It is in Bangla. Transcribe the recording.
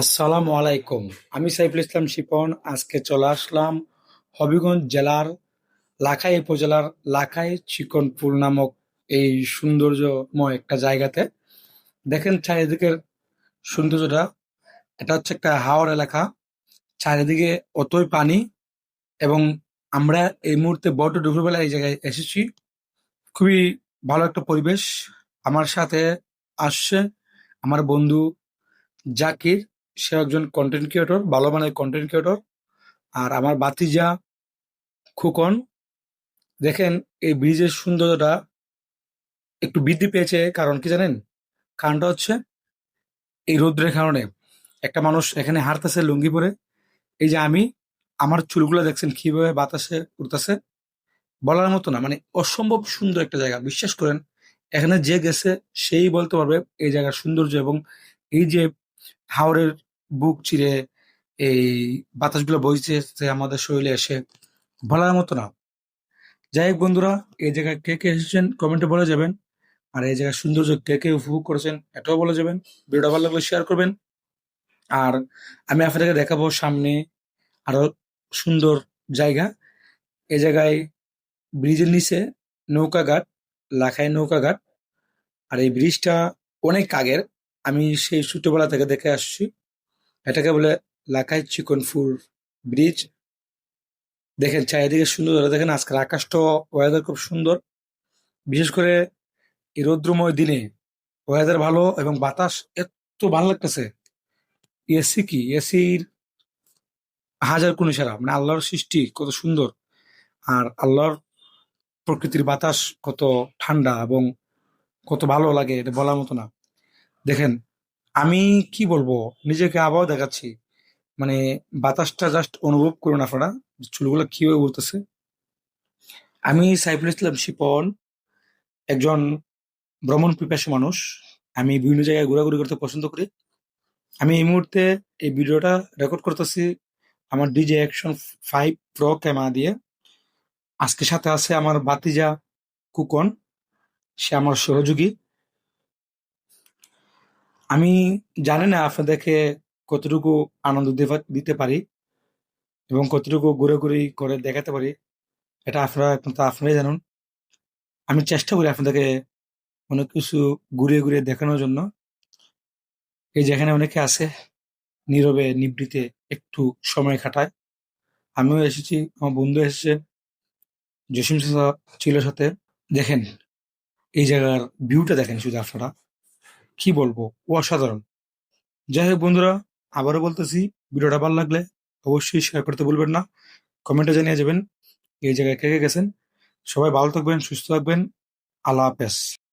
আসসালামু আলাইকুম। আমি সাইফুল ইসলাম শিপন, আজকে চলে আসলাম হবিগঞ্জ জেলার লাখাই উপজেলার লাখাই চিকনপুর নামক এই সৌন্দর্যময় একটা জায়গাতে। দেখেন চারিদিকের সৌন্দর্যটা, এটা হচ্ছে একটা হাওর এলাকা। চারিদিকে অতই পানি এবং আমরা এই মুহূর্তে বড় দুপুরবেলা এই জায়গায় এসেছি। খুবই ভালো একটা পরিবেশ আমার সাথে আসছে আমার বন্ধু জাকির। সে একজন কন্টেন্ট ক্রিয়েটর ভালো মানের কন্টেন্ট ক্রিয়েটর আর আমার বাতিজা খুকন, দেখেন এই ব্রিজের সৌন্দর্যটা একটু বৃদ্ধি পেয়েছে, কারণ কি জানেন? কারণটা হচ্ছে এই রৌদ্রের কারণে একটা মানুষ এখানে হাঁটতেছে, লুঙ্গি পরে। এই যে আমি, আমার চুলগুলো দেখছেন কীভাবে বাতাসে উঠতেছে বলার মতো না মানে অসম্ভব সুন্দর একটা জায়গা। বিশ্বাস করেন, এখানে যে গেছে, সেই বলতে পারবে এই জায়গার সৌন্দর্য এবং এই যে হাওরের বুক চিরে এই বাতাসগুলো বইছে আমাদের শরীরে এসে বলার মতো না। যাই হোক বন্ধুরা, এই জায়গায় কে কে এসেছেন কমেন্টে বলে যাবেন। আর এই জায়গার সৌন্দর্য কে কে উপভোগ করেছেন এটাও বলে যাবেন। ভিডিওটা ভালো লাগলে শেয়ার করবেন। আর আমি আপনাদেরকে দেখাবো সামনে আরও সুন্দর জায়গা। এই জায়গায় ব্রিজের নিচে নৌকা ঘাট, লাখাই নৌকা ঘাট। আর এই ব্রিজটা অনেক আগের। আমি সেই ছোটবেলা থেকে দেখে আসছি। এটাকে বলে লাখাই চিকনপুর ব্রিজ। দেখেন চারিদিকে সুন্দর দেখেন আজকের আকাশটা ওয়েদার খুব সুন্দর। বিশেষ করে এই রৌদ্রময় দিনে ওয়েদার ভালো এবং বাতাস এত ভালো লাগতেছে। এসি কি? এসির হাজার কোন সারা মানে আল্লাহর সৃষ্টি কত সুন্দর। আর আল্লাহর প্রকৃতির বাতাস কত ঠান্ডা এবং কত ভালো লাগে এটা বলার মতো না। দেখেন আমি কি বলব? নিজেকে আবারও দেখাচ্ছি। মানে বাতাসটা জাস্ট অনুভব করুন আপনারা। চুলগুলো কীভাবে উঠতেছে? আমি সাইফুল ইসলাম শিপন, একজন ভ্রমণ পিপাসী মানুষ। আমি বিভিন্ন জায়গায় ঘোরাঘুরি করতে পছন্দ করি। আমি এই মুহূর্তে এই ভিডিওটা রেকর্ড করতেছি আমার DJI action five pro camera দিয়ে। আজকে সাথে আছে আমার বাতিজা কুকন। সে আমার সহযোগী। আমি জানি না আপনাদেরকে কতটুকু আনন্দ দিতে- পারি এবং কতটুকু ঘুরে করে দেখাতে পারি। এটা আপনারা একমাত্র আপনারাই জানুন। আমি চেষ্টা করি আপনাদেরকে অনেক কিছু ঘুরিয়ে ঘুরিয়ে দেখানোর জন্য। এই যেখানে অনেকে আছে নীরবে, নিবৃতে, একটু সময় কাটায় আমিও এসেছি, আমার বন্ধু এসেছে, জসিম ছিল সাথে। দেখেন, এই জায়গার ভিউটা দেখেন শুধু আপনারা। কি বলব? অসাধারণ। যাই হোক বন্ধুরা, আবারও বলতেছি, ভিডিওটা ভালো লাগলে অবশ্যই শেয়ার করতে ভুলবেন না। কমেন্টে জানিয়ে যাবেন, এই জায়গায় কে কে গেছেন। সবাই ভালো থাকবেন, সুস্থ থাকবেন। আল্লাহ হাফেজ।